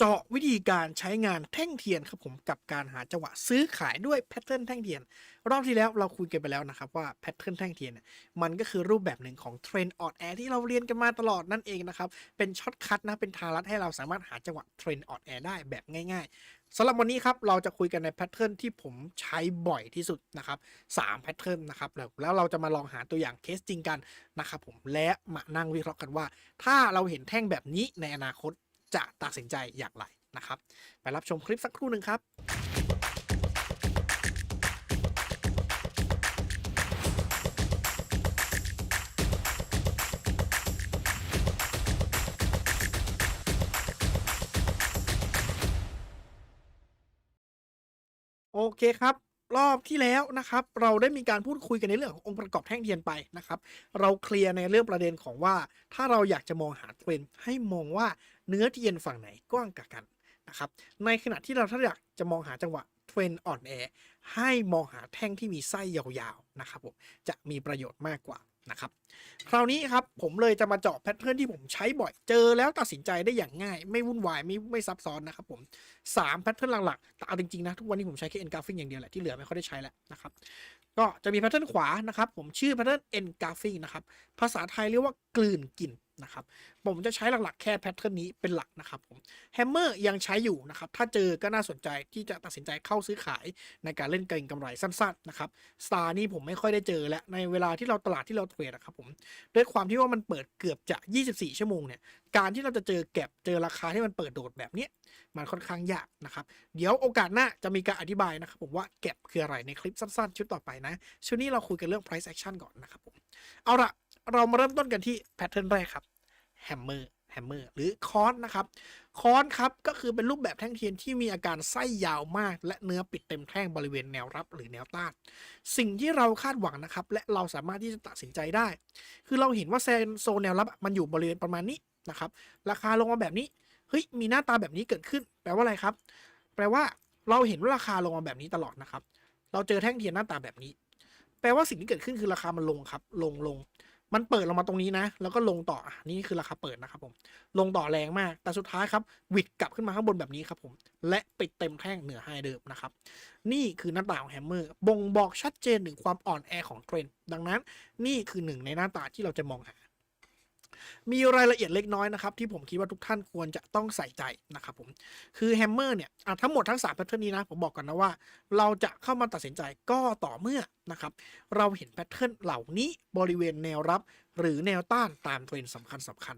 เจาะวิธีการใช้งานแท่งเทียนครับผมกับการหาจังหวะซื้อขายด้วยแพทเทิร์นแท่งเทียน รอบที่แล้วเราคุยกันไปแล้วนะครับว่าแพทเทิร์นแท่งเทียนมันก็คือรูปแบบหนึ่งของเทรนด์ออดแอร์ที่เราเรียนกันมาตลอดนั่นเองนะครับ เป็นช็อตคัทนะเป็นทางลัดให้เราสามารถหาจังหวะเทรนด์ออดแอร์ได้แบบง่ายๆสำหรับวันนี้ครับเราจะคุยกันในแพทเทิร์นที่ผมใช้บ่อยที่สุดนะครับสามแพทเทิร์นนะครับแล้วเราจะมาลองหาตัวอย่างเคสจริงกันนะครับผมและมานั่งวิเคราะห์กันว่า ถ้าเราเห็นแท่งแบบนี้ในอนาคต จะตัดสินใจอย่างไรนะครับ ไปรับชมคลิปสักครู่หนึ่งครับโอเคครับ รอบที่แล้วนะครับ เราได้มีการพูดคุยกันในเรื่องขององค์ประกอบแท่งเทียนไปนะครับ เราเคลียร์ในเรื่องประเด็นของว่า ถ้าเราอยากจะมองหาเทรนด์ให้มองว่าเนื้อเทียนฝั่งไหนกว้างกว่ากันนะครับ ในขณะที่เราถ้าอยากจะมองหาจังหวะเทรนด์อ่อนแอ ให้มองหาแท่งที่มีไส้ยาวๆนะครับผมจะมีประโยชน์มากกว่านะครับคราวนี้ครับผมเลยจะมาเจาะแพทเทิร์นที่ผมใช้บ่อยเจอแล้วตัดสินใจได้อย่างง่าย ไม่วุ่นวายไม่ไม่ซับซ้อนนะครับผมสามแพทเทิร์นหลักๆแต่เอาจริงๆนะทุกวันนี้ผมใช้แค่ Engulfing อย่างเดียวแหละที่เหลือไม่ค่อยได้ใช้แล้วนะครับก็จะมีแพทเทิร์นขวานะครับผมชื่อแพทเทิร์น Engulfing นะครับภาษาไทยเรียกว่ากลืนกลิ่นนะครับผมจะใช้หลักๆแค่แพทเทิร์นนี้เป็นหลักนะครับผมแฮมเมอร์ยังใช้อยู่นะครับถ้าเจอก็น่าสนใจที่จะตัดสินใจเข้าซื้อขายในการเล่นเก็งกำไรสั้นๆนะครับสตาร์นี่ผมไม่ค่อยได้เจอและในเวลาที่เราตลาดที่เราเทรดนะครับผมด้วยความที่ว่ามันเปิดเกือบจะ 24 ชั่วโมงเนี่ยการที่เราจะเจอแก็บเจอราคาที่มันเปิดโดดแบบนี้มันค่อนข้างยากนะครับเดี๋ยวโอกาสหน้าจะมีการอธิบายนะครับผมว่าแก็บคืออะไรในคลิปสั้นๆ ชุดต่อไปนะชุดนี้เราคุยกันเรื่อง price action ก่อนนะครับผมเอาละเรามาเริ่มต้นกันที่แพทเทิร์นแรกครับแฮมเมอร์ แฮมเมอร์หรือคอนนะครับคอนครับก็คือเป็นรูปแบบแท่งเทียนที่มีอาการไส้ยาวมาก และเนื้อปิดเต็มแท่งบริเวณแนวรับหรือแนวต้าน สิ่งที่เราคาดหวังนะครับ และเราสามารถที่จะตัดสินใจได้ คือเราเห็นว่าโซนแนวรับมันอยู่บริเวณประมาณนี้นะครับราคาลงมาแบบนี้เฮ้ยมีหน้าตาแบบนี้เกิดขึ้น แปลว่าอะไรครับ แปลว่าเราเห็นว่าราคาลงมาแบบนี้ตลอดนะครับ เราเจอแท่งเทียนหน้าตาแบบนี้ แปลว่าสิ่งที่เกิดขึ้นคือราคามันลงครับ ลงลง มันเปิดลงมาตรงนี้นะ แล้วก็ลงต่ออะนี่คือราคาเปิดนะครับผม ลงต่อแรงมาก แต่สุดท้ายครับ วิดกลับขึ้นมาข้างบนแบบนี้ครับผม และปิดเต็มแท่งเหนือไฮเดิมนะครับ นี่คือหน้าตาของแฮมเมอร์ บ่งบอกชัดเจนถึงความอ่อนแอของเทรนด์ดังนั้น นี่คือหนึ่งในหน้าตาที่เราจะมองหา มีรายละเอียดเล็กน้อยนะครับ ที่ผมคิดว่าทุกท่านควรจะต้องใส่ใจนะครับผม คือแฮมเมอร์เนี่ยทั้งหมดทั้ง3แพทเทิร์นนี้นะ ผมบอกกันนะว่า เราจะเข้ามาตัดสินใจก็ต่อเมื่อนะครับ เราเห็นแพทเทิร์นเหล่านี้บริเวณแนวรับ หรือแนวต้านตามเทรนสำคัญสำคัญ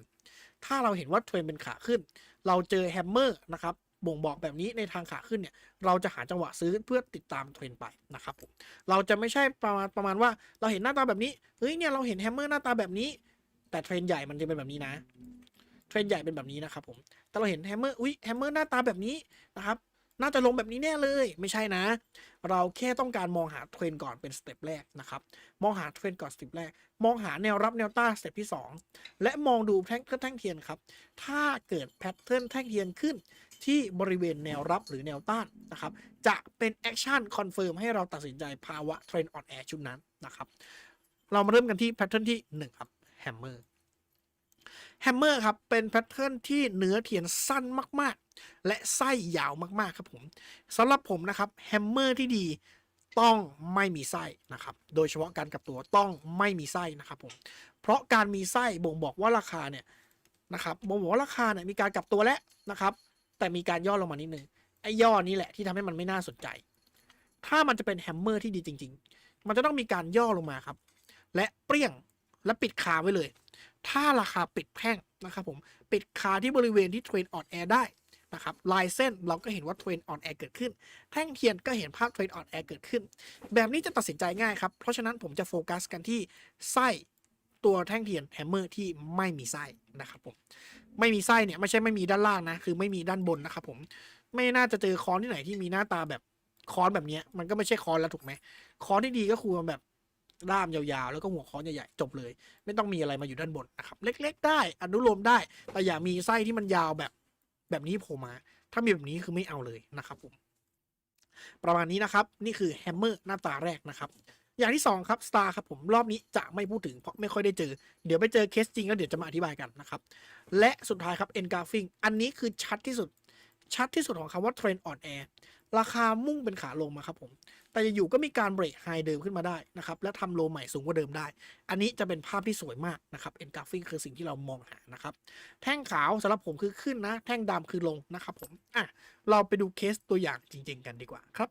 ถ้าเราเห็นว่าเทรนเป็นขาขึ้น เราเจอแฮมเมอร์นะครับบ่งบอกแบบนี้ในทางขาขึ้นเนี่ย เราจะหาจังหวะซื้อเพื่อติดตามเทรนไปนะครับผม เราจะไม่ใช่ประมาณประมาณว่า เราเห็นหน้าตาแบบนี้ เฮ้ยเนี่ยเราเห็นแฮมเมอร์หน้าตาแบบนี้ แต่เทรนใหญ่มันจะเป็นแบบนี้นะ เทรนใหญ่เป็นแบบนี้นะครับผม แต่เราเห็นแฮมเมอร์ อุ้ยแฮมเมอร์หน้าตาแบบนี้นะครับ น่าจะลงแบบนี้แน่เลย ไม่ใช่นะ เราแค่ต้องการมองหาเทรนก่อนเป็นสเต็ปแรกนะครับ มองหาเทรนก่อนสเต็ปแรก มองหาแนวรับแนวต้านสเต็ปที่ 2 และมองดูแท่งแท่งเทียนครับ ถ้าเกิดแพทเทิร์นแท่งเทียนขึ้นที่บริเวณแนวรับหรือแนวต้านนะครับ จะเป็นแอคชั่นคอนเฟิร์มให้เราตัดสินใจภาวะเทรนออนแอร์ชุดนั้นนะครับ เรามาเริ่มกันที่แพทเทิร์นที่ 1 ครับ แฮมเมอร์แฮมเมอร์ครับ เป็นแพทเทิร์นที่เนื้อเทียนสั้นมากๆ และไส้ยาวมากๆครับผมสำหรับผมนะครับแฮมเมอร์ที่ดีต้องไม่มีไส้นะครับ โดยเฉพาะการกลับตัวต้องไม่มีไส้นะครับผม เพราะการมีไส้บ่งบอกว่าราคาเนี่ยนะครับบ่งบอกว่าราคาเนี่ยมีการกลับตัวแล้วนะครับ แต่มีการย่อลงมานิดนึงไอ้ย่อนี้แหละที่ทำให้มันไม่น่าสนใจ ถ้ามันจะเป็นแฮมเมอร์ที่ดีจริง ๆ มันจะต้องมีการย่อลงมาครับ และเปรี้ยง และปิดคาไว้เลย ถ้าราคาปิดแท่งนะครับผมปิดคาที่บริเวณที่เทรนออนแอร์ได้นะครับลายเส้นเราก็เห็นว่าเทรนออนแอร์เกิดขึ้น แท่งเทียนก็เห็นภาพเทรนออนแอร์เกิดขึ้น แบบนี้จะตัดสินใจง่ายครับ เพราะฉะนั้นผมจะโฟกัสกันที่ไส้ตัวแท่งเทียนแฮมเมอร์ที่ไม่มีไส้นะครับผมไม่มีไส้เนี่ยไม่ใช่ไม่มีด้านล่างนะ คือไม่มีด้านบนนะครับผมไม่น่าจะเจอคอนที่ไหนที่มีหน้าตาแบบคอนแบบนี้มันก็ไม่ใช่คอนแล้วถูกไหมคอนที่ดีก็คือแบบ ด้ามยาวๆ แล้วก็หัวคอนใหญ่ๆ จบเลย ไม่ต้องมีอะไรมาอยู่ด้านบนนะครับ เล็ก ๆ ได้ อนุโลมได้ แต่อย่ามีไส้ที่มันยาวแบบแบบนี้โผล่มา ถ้ามีแบบนี้คือไม่เอาเลยนะครับผม ประมาณนี้นะครับ นี่คือแฮมเมอร์หน้าตาแรกนะครับ อย่างที่สองครับสตาร์ครับผมรอบนี้จะไม่พูดถึงเพราะไม่ค่อยได้เจอ เดี๋ยวไปเจอเคสจริงแล้วเดี๋ยวจะมาอธิบายกันนะครับ และสุดท้ายครับเอ็นกาฟิงอันนี้คือชัดที่สุดชัดที่สุดของคำว่าเทรนด์อ่อนแอราคามุ่งเป็นขาลงมาครับผม แต่อยู่ก็มีการเบรกไฮเดิมขึ้นมาได้นะครับ และทำโลใหม่สูงกว่าเดิมได้ อันนี้จะเป็นภาพที่สวยมากนะครับเอ็นกราฟิงคือสิ่งที่เรามองหานะครับ แท่งขาวสำหรับผมคือขึ้นนะ แท่งดำคือลงนะครับผมอะเราไปดูเคสตัวอย่างจริง ๆ กันดีกว่าครับ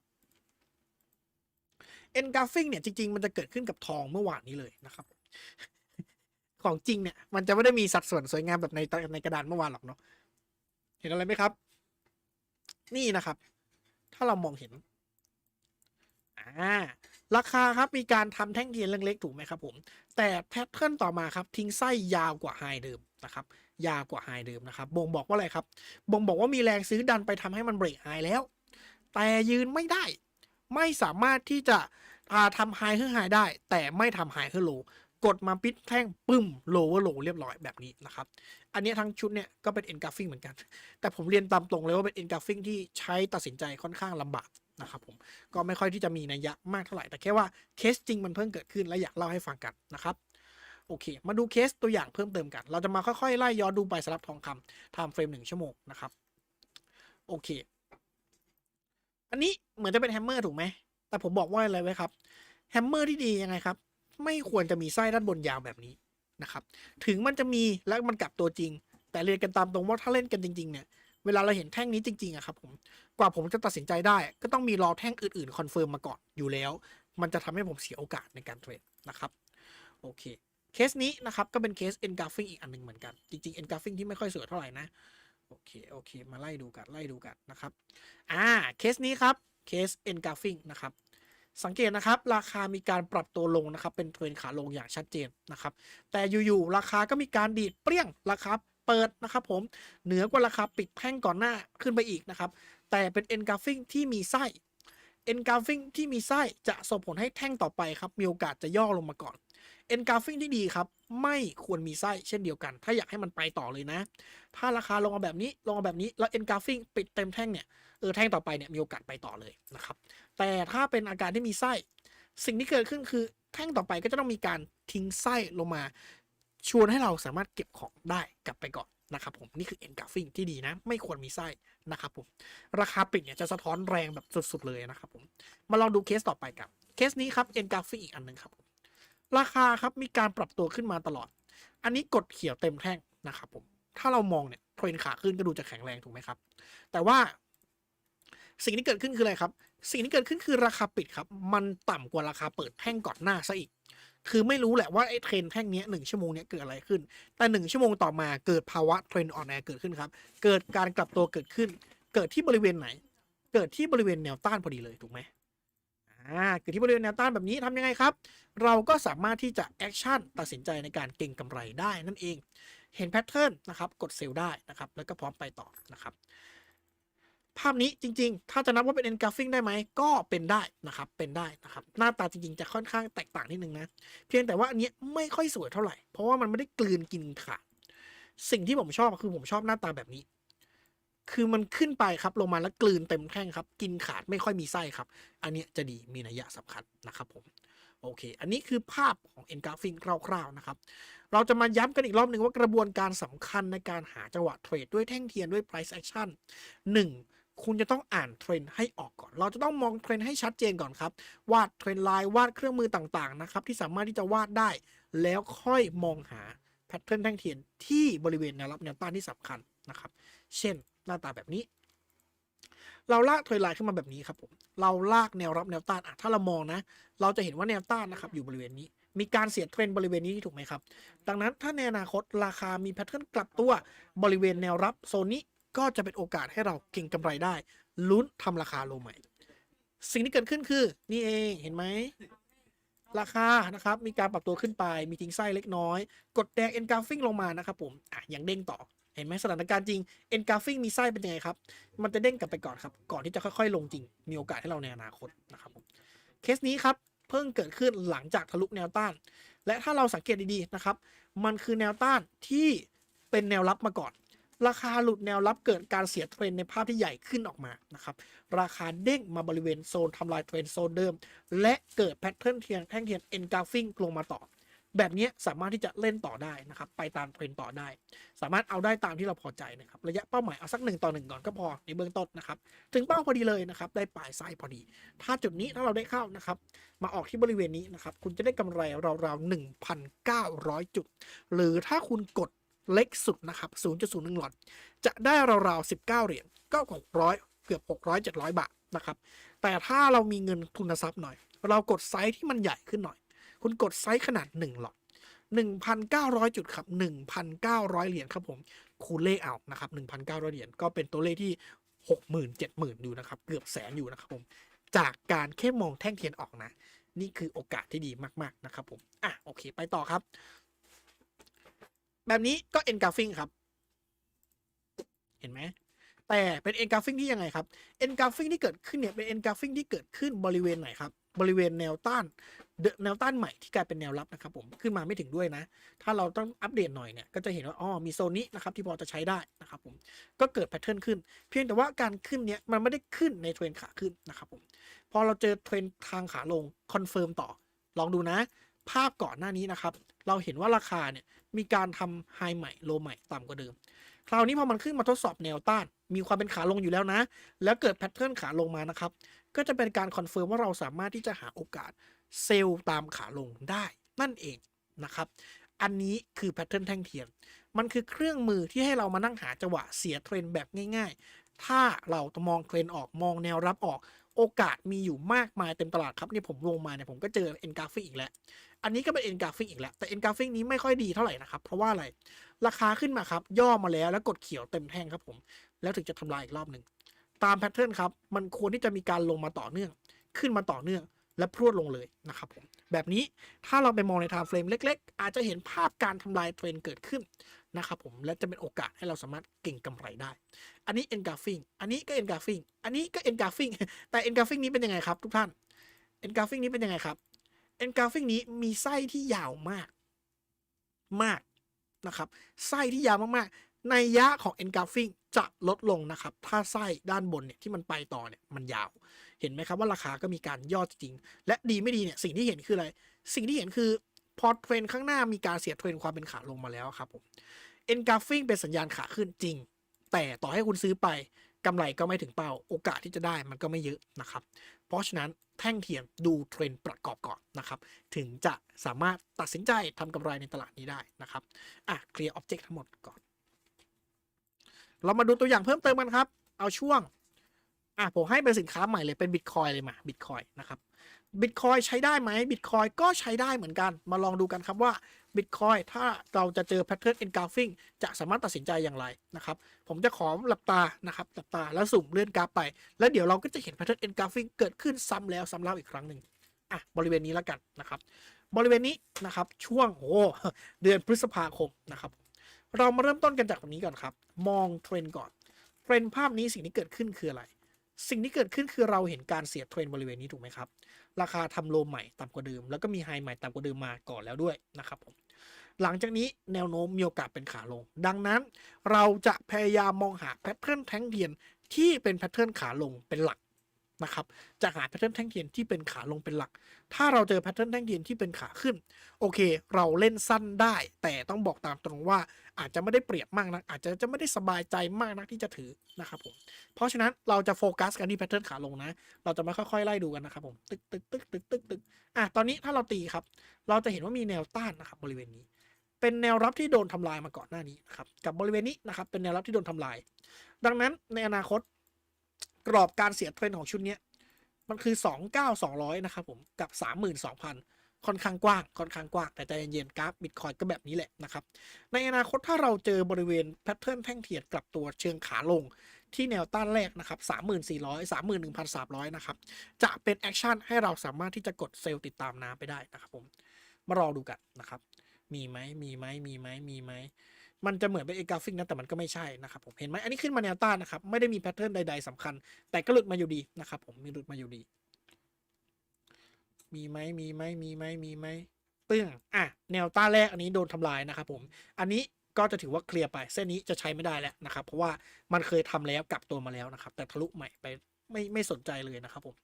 เอ็นกราฟิงเนี่ยจริง ๆ มันจะเกิดขึ้นกับทองเมื่อวานนี้เลยนะครับของจริงเนี่ยมันจะไม่ได้มีสัดส่วนสวยงามแบบในในกระดานเมื่อวานหรอกเนาะเห็นอะไรไหมครับ นี่นะครับ ถ้าเรามองเห็น อ่าราคาครับมีการทำแท่งเทียนเล็กๆถูกไหมครับผม แต่แพทเทิร์นต่อมาครับทิ้งไส้ยาวกว่าไฮเดิมนะครับยาวกว่าไฮเดิมนะครับบ่งบอกว่าอะไรครับบ่งบอกว่ามีแรงซื้อดันไปทำให้มันเบรกไฮแล้ว แต่ยืนไม่ได้ ไม่สามารถที่จะทำไฮขึ้นไฮได้ แต่ไม่ทำไฮขึ้นโลกดมาปิดแท่งปึ้มโลเวอร์โลเรียบร้อยแบบนี้นะครับ อันนี้ทั้งชุดเนี่ยก็เป็นเอ็นกราฟิงเหมือนกัน แต่ผมเรียนตามตรงเลยว่าเป็นเอ็นกราฟิงที่ใช้ตัดสินใจค่อนข้างลำบาก นะครับผมก็ไม่ค่อยที่จะมีนัยยะมากเท่าไหร่ แต่แค่ว่าเคสจริงมันเพิ่งเกิดขึ้นและอยากเล่าให้ฟังกันนะครับโอเค มาดูเคสตัวอย่างเพิ่มเติมกัน เราจะมาค่อยๆ ไล่ย้อนดูไปสลับทองคำไทม์เฟรมหนึ่งชั่วโมงนะครับโอเค อันนี้เหมือนจะเป็นแฮมเมอร์ถูกไหม แต่ผมบอกว่าอะไรไว้ครับ แฮมเมอร์ที่ดียังไงครับ ไม่ควรจะมีไส้ด้านบนยาวแบบนี้นะครับ ถึงมันจะมีแล้วมันกลับตัวจริง แต่เรียนกันตามตรงว่าถ้าเล่นกันจริง ๆ เนี่ย เวลาเราเห็นแท่งนี้จริงๆอะครับผมกว่าผมจะตัดสินใจได้ ก็ต้องมีรอแท่งอื่นๆคอนเฟิร์มมาก่อนอยู่แล้ว มันจะทำให้ผมเสียโอกาสในการเทรดนะครับโอเคเคสนี้นะครับก็เป็นเคส engulfing อีกอันหนึ่งเหมือนกัน จริงๆ engulfing ที่ไม่ค่อยสวยเท่าไหร่นะโอเคโอเค มาไล่ดูกันไล่ดูกันนะครับอ่าเคสนี้ครับเคส engulfing นะครับสังเกตนะครับ ราคามีการปรับตัวลงนะครับ เป็นเทรนขาลงอย่างชัดเจนนะครับ แต่อยู่ๆราคาก็มีการดีดเปรี้ยงราคา เปิดนะครับผมเหนือกว่าราคาปิดแท่งก่อนหน้าขึ้นไปอีกนะครับ แต่เป็น engulfing ที่มีไส้ engulfing ที่มีไส้จะส่งผลให้แท่งต่อไปครับมีโอกาสจะย่อลงมาก่อน engulfing ที่ดีครับ ไม่ควรมีไส้เช่นเดียวกัน ถ้าอยากให้มันไปต่อเลยนะ ถ้าราคาลงมาแบบนี้ลงมาแบบนี้แล้ว engulfing ปิดเต็มแท่งเนี่ยเออแท่งต่อไปเนี่ยมีโอกาสไปต่อเลยนะครับแต่ถ้าเป็นอาการที่มีไส้ สิ่งที่เกิดขึ้นคือแท่งต่อไปก็จะต้องมีการทิ้งไส้ลงมา ชวนให้เราสามารถเก็บของได้กลับไปก่อนนะครับผมนี่คือ engulfing ที่ดีนะ ไม่ควรมีไส้นะครับผม ราคาปิดเนี่ยจะสะท้อนแรงแบบสุดๆเลยนะครับผมมาลองดูเคสต่อไปกันเคสนี้ครับ engulfing อีกอันหนึ่งครับ ราคาครับมีการปรับตัวขึ้นมาตลอด อันนี้กดเขียวเต็มแท่งนะครับผมถ้าเรามองเนี่ยเทรนขาขึ้นก็ดูจะแข็งแรงถูกไหมครับ แต่ว่าสิ่งที่เกิดขึ้นคืออะไรครับ สิ่งที่เกิดขึ้นคือราคาปิดครับ มันต่ำกว่าราคาเปิดแท่งก่อนหน้าซะอีก คือไม่รู้แหละว่าไอ้เทรนแท่งนี้หนึ่งชั่วโมงเนี้ยเกิดอะไรขึ้น แต่หนึ่งชั่วโมงต่อมาเกิดภาวะเทรนอ่อนแอเกิดขึ้นครับ เกิดการกลับตัวเกิดขึ้น เกิดที่บริเวณไหน เกิดที่บริเวณแนวต้านพอดีเลยถูกไหมอ่าเกิดที่บริเวณแนวต้านแบบนี้ทำยังไงครับ เราก็สามารถที่จะแอคชั่นตัดสินใจในการเก็งกำไรได้นั่นเอง เห็นแพทเทิร์นนะครับ กดเซลล์ได้นะครับ แล้วก็พร้อมไปต่อนะครับ ภาพนี้จริง ๆ ถ้าจะนับว่าเป็น engulfing ได้ไหม ก็เป็นได้นะครับ เป็นได้นะครับ หน้าตาจริง ๆ จะค่อนข้างแตกต่างนิดนึงนะ เพียงแต่ว่าอันนี้ไม่ค่อยสวยเท่าไหร่ เพราะว่ามันไม่ได้กลืนกินขาด สิ่งที่ผมชอบคือผมชอบหน้าตาแบบนี้ คือมันขึ้นไปครับ ลงมาแล้วกลืนเต็มแท่งครับ กินขาดไม่ค่อยมีไส้ครับ อันนี้จะดี มีนัยยะสำคัญนะครับผม โอเค อันนี้คือภาพของ engulfing คร่าว ๆ นะครับ เราจะมาย้ำกันอีกรอบหนึ่งว่ากระบวนการสำคัญในการหาจังหวะเทรดด้วยแท่งเทียนด้วย price action 1. คุณจะต้องอ่านเทรนด์ให้ออกก่อน เราจะต้องมองเทรนด์ให้ชัดเจนก่อนครับ วาดเทรนด์ไลน์วาดเครื่องมือต่างๆนะครับที่สามารถที่จะวาดได้ แล้วค่อยมองหาแพทเทิร์นแท่งเทียนที่บริเวณแนวรับแนวต้านที่สำคัญนะครับ เช่นหน้าตาแบบนี้ เราลากเทรนด์ไลน์ขึ้นมาแบบนี้ครับผม เราลากแนวรับแนวต้านอะถ้าเรามองนะ เราจะเห็นว่าแนวต้านนะครับอยู่บริเวณนี้ มีการเสียเทรนบริเวณนี้ถูกไหมครับ ดังนั้นถ้าในอนาคตราคามีแพทเทิร์นกลับตัวบริเวณแนวรับโซนนี้ ก็จะเป็นโอกาสให้เราเก็งกำไรได้ ลุ้นทำราคาโลใหม่ สิ่งที่เกิดขึ้นคือ นี่เองเห็นไหม ราคานะครับ มีการปรับตัวขึ้นไป มีทิ้งไส้เล็กน้อย กดแดง engulfing ลงมานะครับผมอะยังเด้งต่อเห็นไหมสถานการณ์จริง engulfing มีไส้เป็นยังไงครับ มันจะเด้งกลับไปก่อนครับ ก่อนที่จะค่อยๆ ลงจริง มีโอกาสให้เราในอนาคตนะครับผมเคสนี้ครับเพิ่งเกิดขึ้นหลังจากทะลุแนวต้าน และถ้าเราสังเกตดีๆนะครับ มันคือแนวต้านที่เป็นแนวรับมาก่อน ราคาหลุดแนวรับเกิดการเสียเทรนในภาพที่ใหญ่ขึ้นออกมานะครับ ราคาเด้งมาบริเวณโซนทำลายเทรนโซนเดิม และเกิดแพทเทิร์นเทียนแท่งเทียน engulfing ลงมาต่อ แบบนี้สามารถที่จะเล่นต่อได้นะครับ ไปตามเทรนต่อได้ สามารถเอาได้ตามที่เราพอใจนะครับ ระยะเป้าหมายเอาสักหนึ่งต่อหนึ่งก่อนก็พอในเบื้องต้นนะครับ ถึงเป้าพอดีเลยนะครับ ได้ปลายไซส้พอดี ถ้าจุดนี้ถ้าเราได้เข้านะครับ มาออกที่บริเวณนี้นะครับ คุณจะได้กำไรราวๆ1,900 จุด หรือถ้าคุณกด เล็กสุดนะครับ 0.01 หลอด จะได้ราวๆ 19 เหรียญ ก็600 เกือบ 600 700 บาทนะครับ แต่ถ้าเรามีเงินทุนทรัพย์หน่อย เรากดไซส์ที่มันใหญ่ขึ้นหน่อย คุณกดไซส์ขนาด 1 หลอด 1,900 จุดครับ 1,900 เหรียญครับผม คูณเลขเอานะครับ 1,900 เหรียญ ก็เป็นตัวเลขที่ 60,000 70,000 อยู่นะครับ เกือบแสนอยู่นะครับผม จากการแค่มองแท่งเทียนออกนะ นี่คือโอกาสที่ดีมากๆนะครับผม อะ โอเค ไปต่อครับ แบบนี้ก็ engulfing ครับ เห็นไหม แต่เป็น engulfing ที่ยังไงครับ engulfing ที่เกิดขึ้นเนี่ยเป็น engulfing ที่เกิดขึ้นบริเวณไหนครับ บริเวณแนวต้านแนวต้านใหม่ที่กลายเป็นแนวรับนะครับผมขึ้นมาไม่ถึงด้วยนะ ถ้าเราต้องอัปเดตหน่อยเนี่ยก็จะเห็นว่าอ๋อมีโซนนี้นะครับที่พอจะใช้ได้นะครับผมก็เกิดแพทเทิร์นขึ้น เพียงแต่ว่าการขึ้นเนี้ยมันไม่ได้ขึ้นในเทรนขาขึ้นนะครับผมพอเราเจอเทรนทางขาลงคอนเฟิร์มต่อลองดูนะ ภาพก่อนหน้านี้นะครับ เราเห็นว่าราคาเนี่ย มีการทำไฮใหม่โลใหม่ต่ำกว่าเดิม คราวนี้พอมันขึ้นมาทดสอบแนวต้าน มีความเป็นขาลงอยู่แล้วนะ แล้วเกิดแพทเทิร์นขาลงมานะครับ ก็จะเป็นการคอนเฟิร์มว่าเราสามารถที่จะหาโอกาสเซลล์ตามขาลงได้นั่นเองนะครับ อันนี้คือแพทเทิร์นแท่งเทียน มันคือเครื่องมือที่ให้เรามานั่งหาจังหวะเสียเทรนแบบง่ายๆ ถ้าเรามองเทรนออกมองแนวรับออกโอกาสมีอยู่มากมายเต็มตลาดครับนี่ผมลงมาเนี่ยผมก็เจอเอ็นกราฟิกอีกแล้ว อันนี้ก็เป็นเอ็นกราฟิกอีกแล้ว แต่เอ็นกราฟิกนี้ไม่ค่อยดีเท่าไหร่นะครับ เพราะว่าอะไร ราคาขึ้นมาครับ ย่อมาแล้วแล้วกดเขียวเต็มแท่งครับผม แล้วถึงจะทำลายอีกรอบหนึ่ง ตามแพทเทิร์นครับ มันควรที่จะมีการลงมาต่อเนื่อง ขึ้นมาต่อเนื่อง และพรวดลงเลยนะครับผม แบบนี้ถ้าเราไปมองในไทม์เฟรมเล็ก ๆ อาจจะเห็นภาพการทำลายเทรนเกิดขึ้นนะครับผม และจะเป็นโอกาสให้เราสามารถเก่งกำไรได้ อันนี้ engulfing อันนี้ก็ engulfing อันนี้ก็ engulfing แต่ engulfing นี้เป็นยังไงครับทุกท่าน engulfing นี้เป็นยังไงครับ engulfing นี้มีไส้ที่ยาวมาก มากนะครับ ไส้ที่ยาวมากๆ ในยะของ engulfing จะลดลงนะครับ ถ้าไส้ด้านบนเนี่ยที่มันไปต่อเนี่ยมันยาว เห็นไหมครับว่าราคาก็มีการย่อจริง และดีไม่ดีเนี่ยสิ่งที่เห็นคืออะไร สิ่งที่เห็นคือพอเทรนข้างหน้ามีการเสียเทรนความเป็นขาลงมาแล้วครับผม engulfing เป็นสัญญาณขาขึ้นจริง แต่ต่อให้คุณซื้อไปกำไรก็ไม่ถึงเป้า โอกาสที่จะได้มันก็ไม่เยอะนะครับ เพราะฉะนั้นแท่งเทียนดูเทรนด์ประกอบก่อนนะครับ ถึงจะสามารถตัดสินใจทำกำไรในตลาดนี้ได้นะครับอะเคลียร์ออบเจกต์ทั้งหมดก่อน เรามาดูตัวอย่างเพิ่มเติมกันครับ เอาช่วงอะผมให้เป็นสินค้าใหม่เลยเป็นบิตคอยเลยมาบิตคอยนะครับบิตคอยใช้ได้ไหมบิตคอยก็ใช้ได้เหมือนกัน มาลองดูกันครับว่า บิตคอยถ้าเราจะเจอแพทเทิร์น engulfing จะสามารถตัดสินใจอย่างไรนะครับ ผมจะขอหลับตานะครับหลับตาแล้วสุ่มเลื่อนกราฟไป แล้วเดี๋ยวเราก็จะเห็นแพทเทิร์น engulfing เกิดขึ้นซ้ำแล้วซ้ำเล่าอีกครั้งหนึ่งอะบริเวณนี้แล้วกันนะครับ บริเวณนี้นะครับช่วงโอ้เดือนพฤษภาคมนะครับ เรามาเริ่มต้นกันจากตรงนี้ก่อนครับ มองเทรนก่อนเทรนภาพนี้สิ่งที่เกิดขึ้นคืออะไร สิ่งที่เกิดขึ้นคือเราเห็นการเสียเทรนด์บริเวณนี้ถูกไหมครับ ราคาทำโลใหม่ต่ำกว่าเดิม แล้วก็มีไฮใหม่ต่ำกว่าเดิมมาก่อนแล้วด้วยนะครับผมหลังจากนี้แนวโน้มมีโอกาสเป็นขาลง ดังนั้นเราจะพยายามมองหาแพทเทิร์นแท้งเทียนที่เป็นแพทเทิร์นขาลงเป็นหลัก นะครับจะหาแพทเทิร์นแท่งเทียนที่เป็นขาลงเป็นหลัก ถ้าเราเจอแพทเทิร์นแท่งเทียนที่เป็นขาขึ้น โอเค เราเล่นสั้นได้ แต่ต้องบอกตามตรงว่าอาจจะไม่ได้เปรียบมากนัก อาจจะจะไม่ได้สบายใจมากนักที่จะถือนะครับผม เพราะฉะนั้นเราจะโฟกัสกันที่แพทเทิร์นขาลงนะ เราจะม่ค่อยๆไล่ดูกันนะครับผม ตึกตึกตึกตึกตึกตึกอะ ตอนนี้ถ้าเราตีครับ เราจะเห็นว่ามีแนวต้านนะครับบริเวณนี้ เป็นแนวรับที่โดนทำลายมาก่อนหน้านี้นะครับ กับบริเวณนี้นะครับ เป็นแนวรับที่โดนทำลาย ดังนั้นในอนาคต กรอบการเสียเทรนของชุดนี้มันคือ 29,200 นะครับผมกับ 32,000 ค่อนข้างกว้าง ค่อนข้างกว้าง แต่ใจเย็นๆกราฟบิตคอยก็แบบนี้แหละนะครับ ในอนาคตถ้าเราเจอบริเวณแพทเทิร์นแท่งเทียนกลับตัวเชิงขาลงที่แนวต้านแรกนะครับ 3400 31,300 นะครับ จะเป็นแอคชั่นให้เราสามารถที่จะกดเซลล์ติดตามน้ำไปได้นะครับผม มารอดูกันนะครับ มีไหมมีไหมมีไหมมีไหมม มันจะเหมือนเป็นเอกราฟิกนะแต่มันก็ไม่ใช่นะครับผมเห็นไหมอันนี้ขึ้นมาแนวต้านนะครับไม่ได้มีแพทเทิร์นใด ๆสำคัญ แต่ก็หลุดมาอยู่ดีนะครับผมมีหลุดมาอยู่ดี มีไหมมีไหมมีไหมมีไหมปึ้งอะแนวต้านแรกอันนี้โดนทำลายนะครับผมอันนี้ก็จะถือว่าเคลียร์ไป เส้นนี้จะใช้ไม่ได้แล้วนะครับ เพราะว่ามันเคยทำแล้วกลับตัวมาแล้วนะครับ แต่ทะลุใหม่ไปไม่ไม่สนใจเลยนะครับผม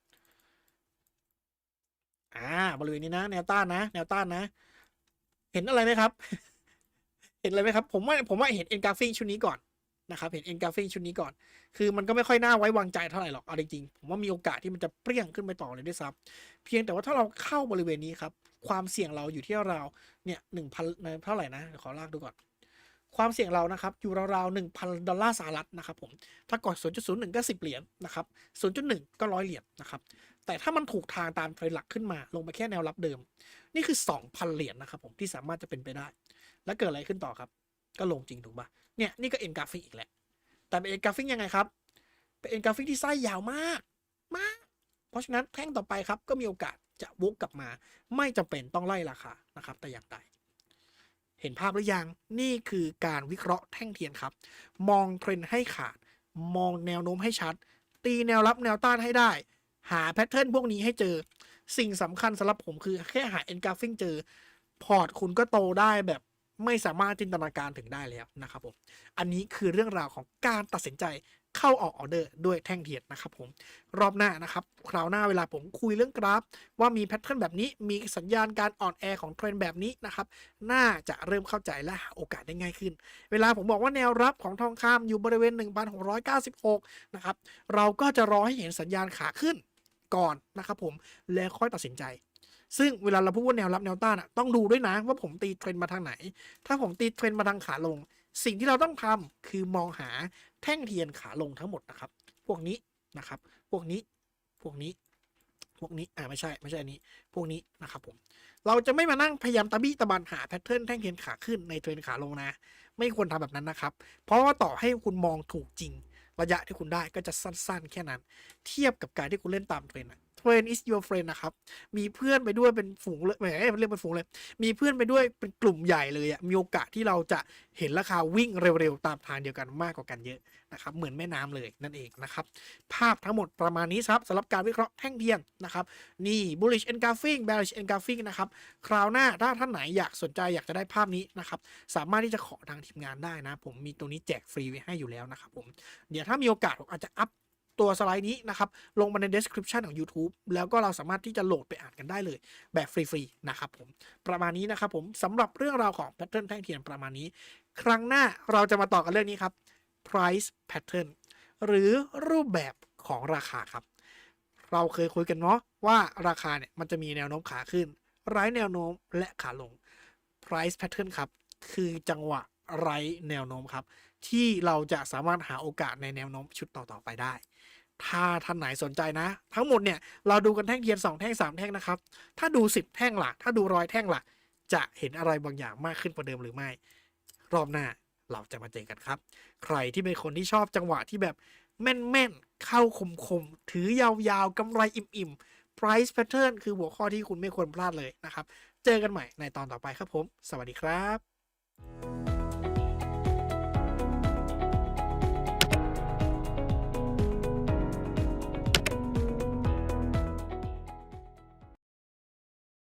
อ่าบริเวณนี้นะ แนวต้านนะ แนวต้านนะ เห็นอะไรไหมครับ เห็นอะไรไหมครับ ผมว่าผมว่าเห็นเอ็นกราฟิงชุดนี้ก่อนนะครับ เห็นเอ็นกราฟิงชุดนี้ก่อน คือมันก็ไม่ค่อยน่าไว้วางใจเท่าไหร่หรอกเอาจริงๆผมว่ามีโอกาสที่มันจะเปรี้ยงขึ้นไปต่อเลยด้วยซ้ำเพียงแต่ว่าถ้าเราเข้าบริเวณนี้ครับ ความเสี่ยงเราอยู่ที่ราวเนี่ยหนึ่งพันเท่าไหร่นะเดี๋ยวขอลากดูก่อน ความเสี่ยงเรานะครับอยู่ราวๆหนึ่งพันดอลลาร์สหรัฐนะครับผมถ้ากด0.01 ก็ 10 เหรียญนะครับ0.1 ก็ร้อยเหรียญนะครับแต่ถ้ามันถูกทางตามเทรนด์หลักขึ้นมาลงไปแค่แนวรับเดิม นี่คือ 2,000 เหรียญนะครับผมที่สามารถจะเป็นไปได้ แล้วเกิดอะไรขึ้นต่อครับ ก็ลงจริงถูกปะเนี่ยนี่ก็เอ็นกราฟิกอีกแหละ แต่เป็นเอ็นกราฟิกยังไงครับเป็นเอ็นกราฟิกที่ไส้ยาวมากมาก เพราะฉะนั้นแท่งต่อไปครับก็มีโอกาสจะวกกลับมา ไม่จำเป็นต้องไล่ราคานะครับ แต่อย่างใดเห็นภาพหรือยังนี่คือการวิเคราะห์แท่งเทียนครับ มองเทรนให้ขาด มองแนวโน้มให้ชัด ตีแนวรับแนวต้านให้ได้ หาแพทเทิร์นพวกนี้ให้เจอ สิ่งสำคัญสำหรับผมคือแค่หาเอ็นกราฟิงเจอ พอร์ตคุณก็โตได้แบบ ไม่สามารถจินตนาการถึงได้แล้วนะครับผม อันนี้คือเรื่องราวของการตัดสินใจเข้าออกออเดอร์ด้วยแท่งเทียนนะครับผม รอบหน้านะครับ คราวหน้าเวลาผมคุยเรื่องกราฟ ว่ามีแพทเทิร์นแบบนี้ มีสัญญาณการอ่อนแอของเทรนแบบนี้นะครับ น่าจะเริ่มเข้าใจและหาโอกาสได้ง่ายขึ้น เวลาผมบอกว่าแนวรับของทองคำอยู่บริเวณ 1,696 นะครับ เราก็จะรอให้เห็นสัญญาณขาขึ้นก่อนนะครับผม แล้วค่อยตัดสินใจ ซึ่งเวลาเราพูดว่าแนวรับแนวต้านอะต้องดูด้วยนะว่าผมตีเทรนมาทางไหน ถ้าผมตีเทรนมาทางขาลง สิ่งที่เราต้องทำคือมองหาแท่งเทียนขาลงทั้งหมดนะครับ พวกนี้นะครับ พวกนี้ พวกนี้ พวกนี้ อ่าไม่ใช่ ไม่ใช่อันนี้ พวกนี้นะครับผม เราจะไม่มานั่งพยายามตะบี้ตะบันหาแพทเทิร์นแท่งเทียนขาขึ้นในเทรนขาลงนะ ไม่ควรทำแบบนั้นนะครับ เพราะว่าต่อให้คุณมองถูกจริง ระยะที่คุณได้ก็จะสั้น ๆ แค่นั้น เทียบกับการที่คุณเล่นตามเทรนอะ เทรน is your friend นะครับ มีเพื่อนไปด้วยเป็นฝูงเลยแหมเรียกเป็นฝูงเลย มีเพื่อนไปด้วยเป็นกลุ่มใหญ่เลยอะมีโอกาสที่เราจะเห็นราคาวิ่งเร็วๆ ตามทางเดียวกันมากกว่ากันเยอะนะครับ เหมือนแม่น้ำเลยนั่นเองนะครับ ภาพทั้งหมดประมาณนี้ครับสำหรับการวิเคราะห์แท่งเทียนนะครับ นี่ bullish engulfing bearish engulfing นะครับ คราวหน้าถ้าท่านไหนอยากสนใจอยากจะได้ภาพนี้นะครับ สามารถที่จะขอทางทีมงานได้นะ ผมมีตรงนี้แจกฟรีไว้ให้อยู่แล้วนะครับผม เดี๋ยวถ้ามีโอกาสผมอาจจะอัพ ตัวสไลด์นี้นะครับ ลงมาใน description ของ YouTube แล้วก็เราสามารถที่จะโหลดไปอ่านกันได้เลย แบบฟรีๆนะครับผม ประมาณนี้นะครับผมสำหรับเรื่องราวของ pattern แท่งเทียนประมาณนี้ ครั้งหน้าเราจะมาต่อกันเรื่องนี้ครับ price pattern หรือรูปแบบของราคาครับ เราเคยคุยกันเนาะว่าราคาเนี่ยมันจะมีแนวโน้มขาขึ้น ไร้แนวโน้มและขาลง price pattern ครับ คือจังหวะไร้แนวโน้มครับ ที่เราจะสามารถหาโอกาสในแนวโน้มชุดต่อๆไปได้ ถ้าท่านไหนสนใจนะ ทั้งหมดเนี่ยเราดูกันแท่งเทียน2แท่ง3 แท่งนะครับ ถ้าดู 10 แท่งล่ะถ้าดูร้อยแท่งล่ะจะเห็นอะไรบางอย่างมากขึ้นกว่าเดิมหรือไม่ รอบหน้าเราจะมาเจอกันครับ ใครที่เป็นคนที่ชอบจังหวะที่แบบแม่นๆ เข้าคมๆ ถือยาวๆกำไรอิ่มๆ price pattern คือหัวข้อที่คุณไม่ควรพลาดเลยนะครับ เจอกันใหม่ในตอนต่อไปครับผม สวัสดีครับ